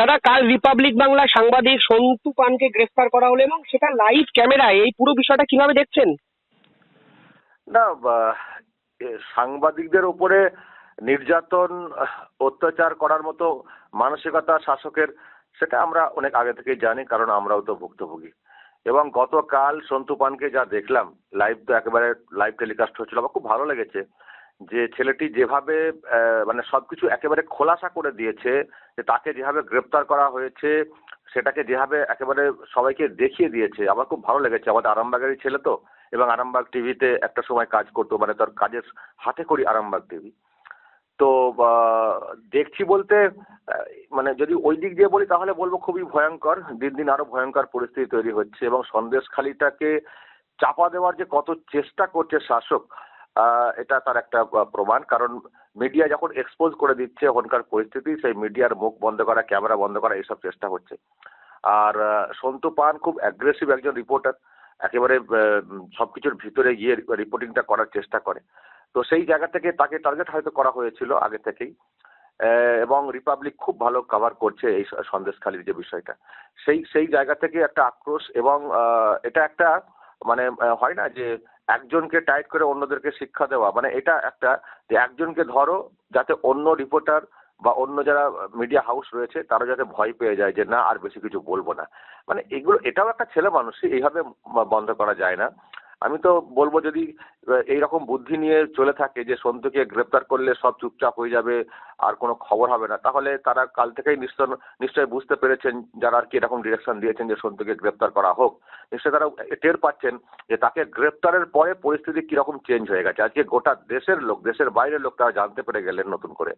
দাদা, কাল রিপাবলিক বাংলা সাংবাদিক সন্তু পানকে গ্রেফতার করা হলো এবং সেটা লাইভ ক্যামেরায় এই পুরো বিষয়টা কীভাবে দেখছেন? না সাংবাদিকদের উপরে নির্যাতন, অত্যাচার করার মতো মানসিকতা শাসকের, সেটা আমরা অনেক আগে থেকেই জানি, কারণ আমরাও তো ভুক্তভোগী। এবং গতকাল সন্তু পানকে যা দেখলাম লাইভ তো একেবারে লাইভ টেলিকাস্ট হচ্ছিল আমার খুব ভালো লেগেছে। যে ছেলেটি যেভাবে মানে সবকিছু একেবারে খোলাসা করে দিয়েছে, যে তাকে যেভাবে গ্রেপ্তার করা হয়েছে, সেটাকে যেভাবে একেবারে সবাইকে দেখিয়ে দিয়েছে, আমার খুব ভালো লেগেছে। আমাদের আরামবাগেরই ছেলে তো, এবং আরামবাগ টিভিতে একটা সময় কাজ করতো মানে তার কাজের হাতে করি আরামবাগ টিভি। তো দেখছি বলতে মানে যদি ওই দিক দিয়ে বলি, তাহলে বলব খুবই ভয়ঙ্কর, দিন দিন আরও ভয়ঙ্কর পরিস্থিতি তৈরি হচ্ছে, এবং সন্দেশখালিটাকে চাপা দেওয়ার যে কত চেষ্টা করছে শাসক এটা তার একটা প্রমাণ। কারণ মিডিয়া যখন এক্সপোজ করে দিচ্ছে ওখানকার পরিস্থিতি সেই মিডিয়ার মুখ বন্ধ করা ক্যামেরা বন্ধ করা এইসব চেষ্টা হচ্ছে। আর সন্তু পান খুব অ্যাগ্রেসিভ একজন রিপোর্টার একেবারে আহ, সবকিছুর ভিতরে গিয়ে রিপোর্টিংটা করার চেষ্টা করে। তো সেই জায়গা থেকে তাকে টার্গেট হয়তো করা হয়েছিল আগে থেকেই। এবং রিপাবলিক খুব ভালো কভার করছে এই সন্দেশখালির যে বিষয়টা। সেই সেই জায়গা থেকে একটা আক্রোশ এবং এটা একটা মানে হয় না যে একজনকে টাইট করে অন্যদেরকে শিক্ষা দেওয়া। মানে এটা একটা যে একজনকে ধরো, যাতে অন্য রিপোর্টার বা অন্য যারা মিডিয়া হাউস রয়েছে, তারা যাতে ভয় পেয়ে যায় যে না, আর বেশি কিছু বলব না। মানে এগুলো, এটাও একটা ছেলে মানুষই, এইভাবে বন্ধ করা যায় না। আমি তো বলব যদি আহ, এইরকম বুদ্ধি নিয়ে চলে থাকে যে সন্তুকে গ্রেপ্তার করলে সব চুপচাপ হয়ে যাবে আর কোনো খবর হবে না। তাহলে তারা কাল থেকেই নিশ্চয় নিশ্চয়ই বুঝতে পেরেছেন যারা আর কি এরকম ডিরেকশন দিয়েছেন যে সন্তুকে গ্রেপ্তার করা হোক। নিশ্চয়ই তারা টের পাচ্ছেন যে তাকে গ্রেপ্তারের পরে পরিস্থিতি কীরকম চেঞ্জ হয়ে গেছে। আজকে গোটা দেশের লোক দেশের বাইরের লোক তারা জানতে পেরে গেলেন নতুন করে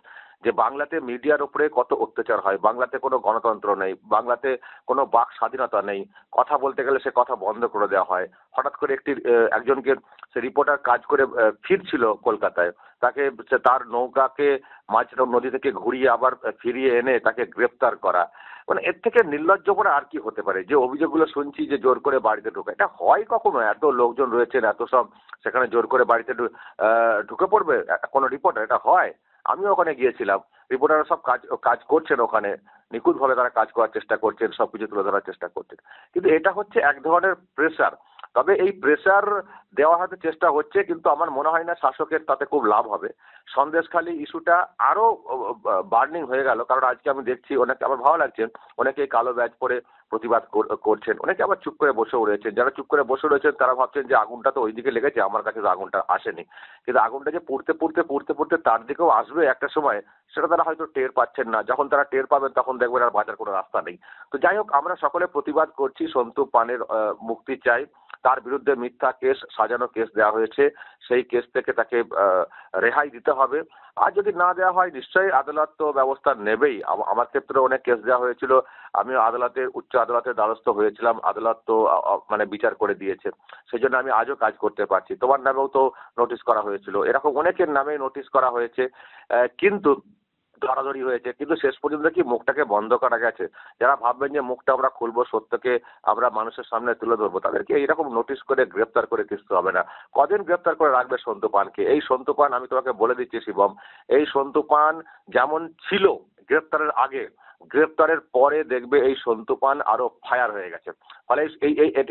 যে বাংলাতে মিডিয়ার উপরে কত অত্যাচার হয় বাংলাতে কোনো গণতন্ত্র নেই বাংলাতে কোনো বাক স্বাধীনতা নেই। কথা বলতে গেলে সে কথা বন্ধ করে দেওয়া হয়। হঠাৎ করে একটি একজনকে সে রিপোর্টার কাজ করে ফিরছিল কলকাতায়। তাকে তার নৌকাকে মাঝ নদী থেকে ঘুরিয়ে আবার ফিরিয়ে এনে তাকে গ্রেপ্তার করা। মানে এর থেকে নির্লজ্জ করে আর কি হতে পারে? যে অভিযোগগুলো শুনছি যে জোর করে বাড়িতে ঢোকে, এটা হয় কখনো? এত লোকজন রয়েছেন, এত সব সেখানে জোর করে বাড়িতে ঢুকে পড়বে? কোনো রিপোর্টার এটা হয়। আমিও ওখানে গিয়েছিলাম। রিপোর্টাররা সব কাজ কাজ করছেন ওখানে। নিখুঁতভাবে তারা কাজ করার চেষ্টা করছেন সব কিছু তুলে ধরার চেষ্টা করছেন। কিন্তু এটা হচ্ছে এক ধরনের প্রেশার তবে এই প্রেশার দেওয়া হয়তো চেষ্টা হচ্ছে, কিন্তু আমার মনে হয় না শাসকের তাতে খুব লাভ হবে। সন্দেশখালী ইস্যুটা আরও বার্নিং হয়ে গেল, কারণ আজকে আমি দেখছি অনেকে, আমার ভালো লাগছে অনেকে কালো ব্যাজ পরে প্রতিবাদ কর- করছেন, অনেকে আবার চুপ করে বসেও রয়েছেন। যারা চুপ করে বসে রয়েছেন, তারা ভাবছেন যে আগুনটা তো ওইদিকে লেগেছে, আমার কাছে তো আগুনটা আসেনি। কিন্তু আগুনটা যে পুড়তে পুড়তে পুড়তে পুড়তে তার দিকেও আসবে একটা সময়, সেটা তারা হয়তো টের পাচ্ছেন না। যখন তারা টের পাবেন, তখন দেখবেন আর বাজার কোনো রাস্তা নেই। তো যাই হোক, আমরা সকলে প্রতিবাদ করছি, সন্তু পানের মুক্তি চাই। তার বিরুদ্ধে মিথ্যা কেস সাজানো কেস দেওয়া হয়েছে, সেই কেস থেকে তাকে রেহাই দিতে হবে। আর যদি না দেওয়া হয়, নিশ্চয়ই আদালত তো ব্যবস্থা নেবেই। আমার ক্ষেত্রে অনেক কেস দেওয়া হয়েছিল। আমি আদালতের উচ্চ আদালতের দ্বারস্থ হয়েছিলাম। আদালত তো মানে বিচার করে দিয়েছে। সেই জন্য আমি আজও কাজ করতে পারছি। তোমার নামেও তো নোটিশ করা হয়েছিল। এরকম অনেকের নামে নোটিশ করা হয়েছে। কিন্তু ধরাধরি হয়েছে, কিন্তু শেষ পর্যন্ত কি মুখটাকে বন্ধ করা গেছে। যারা ভাববেন যে মুখটা আমরা খুলবো, সত্যকে আমরা মানুষের সামনে তুলে ধরবো, তাদেরকে এইরকম নোটিশ করে গ্রেপ্তার করে কিছু হবে না। কদিন গ্রেপ্তার করে রাখবে সন্তু পানকে? এই সন্তু পান, আমি তোমাকে বলে দিচ্ছি শিবম, এই সন্তু পান যেমন ছিল গ্রেপ্তারের আগে গ্রেপ্তারের পরে দেখবে এই সন্তু পান আরও ফায়ার হয়ে গেছে। ফলে এই এটা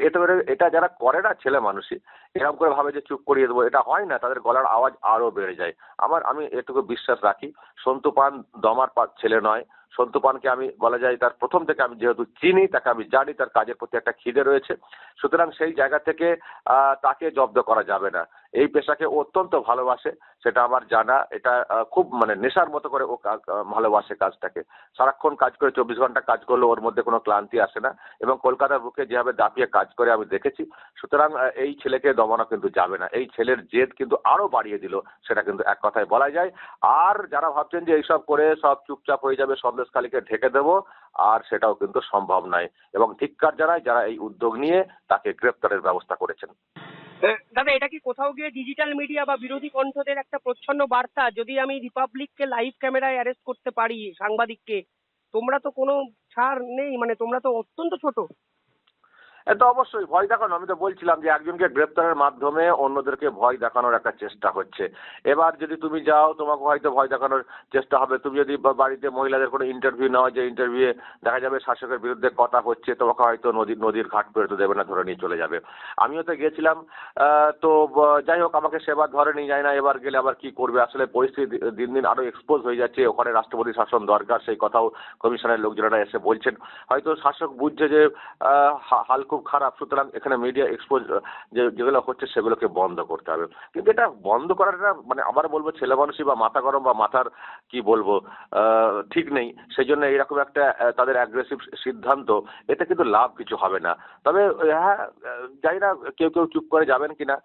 এটা যারা করে না ছেলে মানুষই, এরকম করে ভাবে যে চুপ করিয়ে দেবো, এটা হয় না, তাদের গলার আওয়াজ আরও বেড়ে যায়। আমার, আমি এটুকু বিশ্বাস রাখি সন্তু পান দমার ছেলে নয়। সন্তু পানকে আমি বলা যায় তার প্রথম থেকে আমি যেহেতু চিনি, তাকে আমি জানি, তার কাজের প্রতি একটা খিদে রয়েছে। সুতরাং সেই জায়গা থেকে তাকে জব্দ করা যাবে না। এই পেশাকে অত্যন্ত ভালোবাসে, সেটা আমার জানা। এটা খুব মানে নেশার মতো করে ও ভালোবাসে কাজটাকে। সারাক্ষণ কাজ করে চব্বিশ ঘণ্টা কাজ করলে ওর মধ্যে কোনো ক্লান্তি আসে না এবং কলকাতার বুকে যেভাবে দাপিয়ে কাজ করে আমি দেখেছি, সুতরাং এই ছেলেকে দমানো কিন্তু যাবে না। এই ছেলের জেদ কিন্তু আরও বাড়িয়ে দিল, সেটা কিন্তু এক কথায় বলা যায়। আর যারা ভাবছেন যে এইসব করে সব চুপচাপ হয়ে যাবে সন্দেশখালীকে ঢেকে দেবো, আর সেটাও কিন্তু সম্ভব নয়। এবং ধিক্কার জানায় যারা এই উদ্যোগ নিয়ে তাকে গ্রেপ্তারের ব্যবস্থা করেছেন। দাদা, এটা কি কোথাও গিয়ে ডিজিটাল মিডিয়া বা বিরোধী কণ্ঠদের একটা প্রচ্ছন্ন বার্তা? যদি আমি রিপাবলিককে লাইভ ক্যামেরায় অ্যারেস্ট করতে পারি সাংবাদিককে, তোমরা তো কোনো ছাড় নেই মানে তোমরা তো অত্যন্ত ছোট। তো অবশ্যই ভয় দেখানো, আমি তো বলছিলাম যে একজনকে গ্রেপ্তারের মাধ্যমে অন্যদেরকে ভয় দেখানোর একটা চেষ্টা হচ্ছে। এবার যদি তুমি যাও, তোমাকে হয়তো ভয় দেখানোর চেষ্টা হবে। তুমি যদি বাড়িতে মহিলাদের কোনো ইন্টারভিউ নাও, যে ইন্টারভিউয়ে দেখা যাবে শাসকের বিরুদ্ধে কথা হচ্ছে, তোমাকে হয়তো নদীর নদীর ঘাট পেরোতে দেবে না, ধরে নিয়ে চলে যাবে। আমিও তো গেছিলাম তো যাই হোক, আমাকে সেবার ধরে নিয়ে যায় না, এবার গেলে আবার কি করবে? আসলে পরিস্থিতি দিন দিন আরও এক্সপোজ হয়ে যাচ্ছে, ওখানে রাষ্ট্রপতি শাসন দরকার, সেই কথাও কমিশনের লোকজনেরা এসে বলছেন। হয়তো শাসক বুঝছে যে হাল খুব খারাপ। সুতরাং এখানে মিডিয়া এক্সপোজ যেগুলো হচ্ছে সেগুলোকে বন্ধ করতে হবে। কিন্তু এটা বন্ধ করাটা মানে আবার বলব ছেলে মানুষই বা মাথা গরম বা মাথার কি বলব ঠিক নেই। সেই জন্য এরকম একটা তাদের অ্যাগ্রেসিভ সিদ্ধান্ত, এতে কিন্তু লাভ কিছু হবে না। তবে হ্যাঁ যাই না, কেউ কেউ চুপ করে যাবেন কিনা।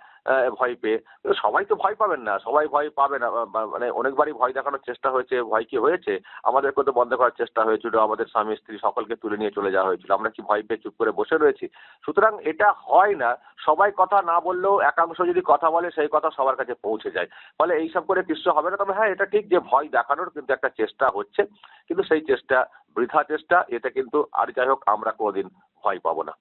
ভয় পেয়ে। সবাই তো ভয় পাবেন না, সবাই ভয় পাবে না। মানে অনেকবারই ভয় দেখানোর চেষ্টা হয়েছে, ভয় কি হয়েছে? আমাদেরকে তো বন্ধ করার চেষ্টা হয়েছিল, আমাদের স্বামী, স্ত্রী সকলকে তুলে নিয়ে চলে যাওয়া হয়েছিল। আমরা কি ভয় পেয়ে চুপ করে বসে রয়েছি? সুতরাং এটা হয় না। সবাই কথা না বললেও একাংশ যদি কথা বলে, সেই কথা সবার কাছে পৌঁছে যায়। ফলে এইসব করে কিছু হবে না। তবে হ্যাঁ এটা ঠিক যে ভয় দেখানোর কিন্তু একটা চেষ্টা হচ্ছে। কিন্তু সেই চেষ্টা, বৃথা চেষ্টা, এটা কিন্তু আর যাই হোক, আমরা কোনোদিন ভয় পাবো না।